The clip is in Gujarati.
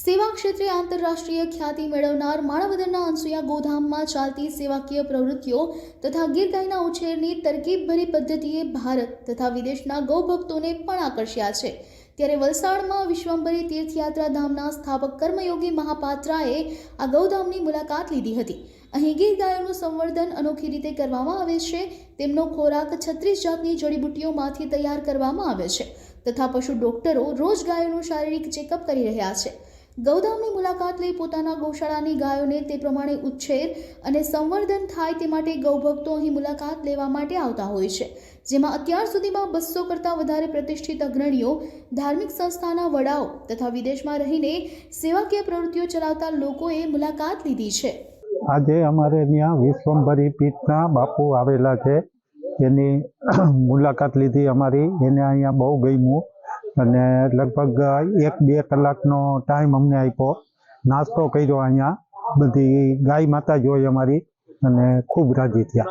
સેવા ક્ષેત્રે આંતરરાષ્ટ્રીય ખ્યાતિ મેળવનાર માણાવદરના અનસુયા ગોધામમાં ચાલતી સેવાકીય પ્રવૃત્તિઓ તથા ગીર ગાયના ઉછેરની તરકીબભરી પદ્ધતિએ ભારત તથા વિદેશના ગૌભક્તોને પણ આકર્ષ્યા છે. ત્યારે વલસાડમાં વિશ્વંભરી તીર્થયાત્રા ધામના સ્થાપક કર્મયોગી મહાપાત્રાએ આ ગૌધામની મુલાકાત લીધી હતી. અહીં ગીર ગાયોનું સંવર્ધન અનોખી રીતે કરવામાં આવે છે. તેમનો ખોરાક છત્રીસ જાતની જડીબુટ્ટીઓમાંથી તૈયાર કરવામાં આવે છે. તથા પશુ ડોક્ટરો રોજ ગાયોનું શારીરિક ચેકઅપ કરી રહ્યા છે. ગૌધામની મુલાકાત લઈ પોતાના ગૌશાળાની ગાયોને તે પ્રમાણે ઉછેર અને સંવર્ધન થાય તે માટે ગૌભક્તો અહીં મુલાકાત લેવા માટે આવતા હોય છે, જેમાં અત્યાર સુધીમાં બસો કરતાં વધારે પ્રતિષ્ઠિત અગ્રણીઓ, ધાર્મિક સંસ્થાના વડાઓ તથા વિદેશમાં રહીને સેવાકીય પ્રવૃત્તિઓ ચલાવતા લોકોએ મુલાકાત લીધી છે. આજે અમારે ત્યાં વિશ્વંભરી પીઠના બાપુ આવેલા છે એની મુલાકાત લીધી અમારી, એને અહીંયા બહુ ગમ્યું. અને લગભગ એક બે કલાકનો ટાઈમ અમને આપ્યો. નાસ્તો કર્યો અહીંયા. બધી ગાય માતા જોઈ અમારી. અને ખૂબ રાજી થયા.